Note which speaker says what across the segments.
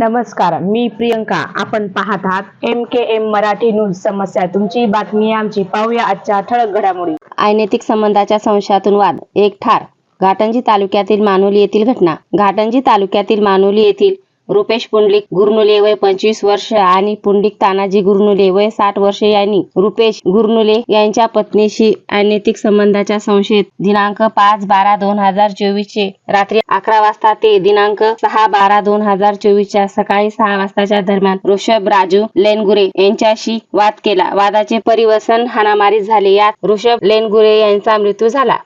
Speaker 1: नमस्कार मी प्रियंका. आपण पाहत आहात M K M Marathi news समस्या. तुमची बातमी आमची पाहूया आजच्या ठळक घडामोडी.
Speaker 2: अनैतिक संबंधाच्या संशयातून वाद. एक ठार. घाटंजी तालुक्यातील मानोली येथील घटना. घाटंजी तालुक्यातील मानोली येथील रुपेश पुंडलिक गुरनुले वय पंचवीस वर्ष आणि पुंडलिक तानाजी गुरनुले वय साठ वर्ष यांनी रुपेश गुरनुले यांच्या पत्नीशी अनैतिक संबंधाच्या संशयित दिनांक पाच बारा दोन हजार चोवीस चे रात्री अकरा वाजता ते दिनांक सहा बारा दोन हजार चोवीसच्या सकाळी सहा वाजताच्या दरम्यान ऋषभ राजू लेनगुरे यांच्याशी वाद केला. वादाचे परिवसन हाणामारी झाले. यात ऋषभ लेनगुरे यांचा मृत्यू झाला.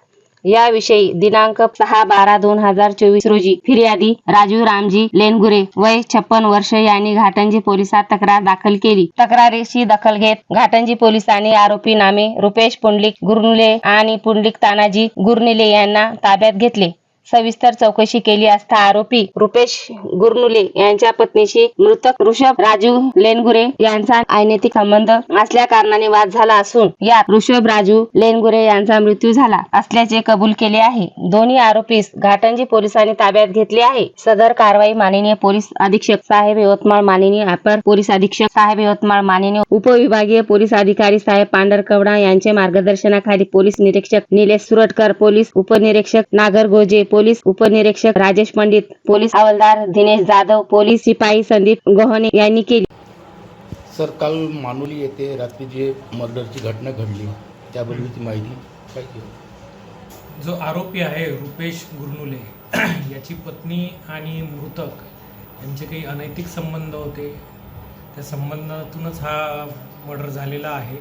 Speaker 2: याविषयी दिनांक सहा बारा दोन हजार चोवीस रोजी फिर्यादी राजू रामजी लेनगुरे वय छप्पन वर्ष यांनी घाटंजी पोलिसात तक्रार दाखल केली. तक्रारीची दखल घेत घाटंजी पोलिसांनी आरोपी नामे रुपेश पुंडलिक गुरनुले आणि पुंडलिक तानाजी गुरनिले यांना ताब्यात घेतले. सविस्तर चौकशी केली असता आरोपी रुपेश गुरनुले यांच्या पत्नीशी मृतक ऋषभ राजू लेनगुरे यांचा अनैतिक संबंध असल्या कारणाने वाद झाला असून यात ऋषभ राजू लेनगुरे यांचा मृत्यू झाला असल्याचे कबूल केले आहे. दोन्ही आरोपीस घाटंजी पोलिसांनी ताब्यात घेतले आहे. सदर कारवाई माननीय पोलीस अधीक्षक साहेब यवतमाळ माननीय अपर पोलीस अधीक्षक साहेब यवतमाळ माननीय उपविभागीय पोलीस अधिकारी साहेब पांढरकवडा यांचे मार्गदर्शनाखाली पोलीस निरीक्षक निलेश सुरटकर पोलीस उपनिरीक्षक नागर गोजे पोलीस उपनिरीक्षक राजेश पंडित पोलीस हवालदार दिनेश जाधव पोलीस शिपाई संदीप गोहने यांनी केली.
Speaker 3: सर काल मानुली येथे रात्री जे मर्डरची घटना घडली त्याबद्दलची माहिती पाहिजे
Speaker 4: जो आरोपी आहे रुपेश गुरनुले याची पत्नी आणि मृतक यांचे काही अनैतिक संबंध होते. त्या संबंधातूनच हा मर्डर झालेला आहे.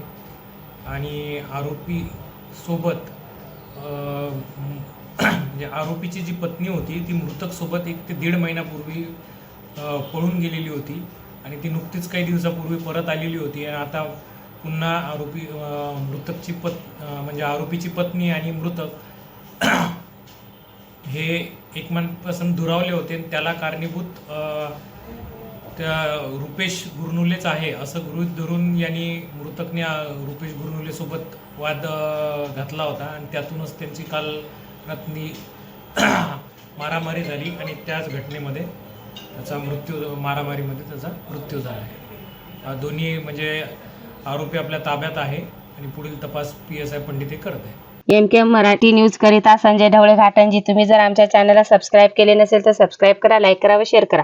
Speaker 4: आणि आरोपी सोबत अं, म्हणजे आरोपीची जी पत्नी होती ती मृतकसोबत एक ते दीड महिन्यापूर्वी पळून गेलेली होती आणि ती नुकतीच काही दिवसापूर्वी परत आलेली होती आणि आता पुन्हा आरोपी मृतकची पत् म्हणजे आरोपीची पत्नी आणि मृतक हे एकमेकांपासून दुरावले होते आणि त्याला कारणीभूत त्या रुपेश गुरनुलेच आहे असं गृहित धरून यांनी मृतकने रुपेश गुरनुलेसोबत वाद घातला होता आणि त्यातूनच त्यांची काल पत्नी मारामारी झाली आणि त्याच घटनेमध्ये त्याचा मृत्यू मारामारीमध्ये त्याचा मृत्यू झाला आहे. दोन्ही म्हणजे आरोपी आपल्या ताब्यात आहे आणि पुढील तपास पी एस आय पंडित हे करत आहे.
Speaker 2: एम के मराठी न्यूज करिता संजय ढवळे घाटंजी. तुम्ही जर आमच्या चॅनलला सबस्क्राईब केले नसेल तर सबस्क्राईब करा लाईक करा व शेअर करा.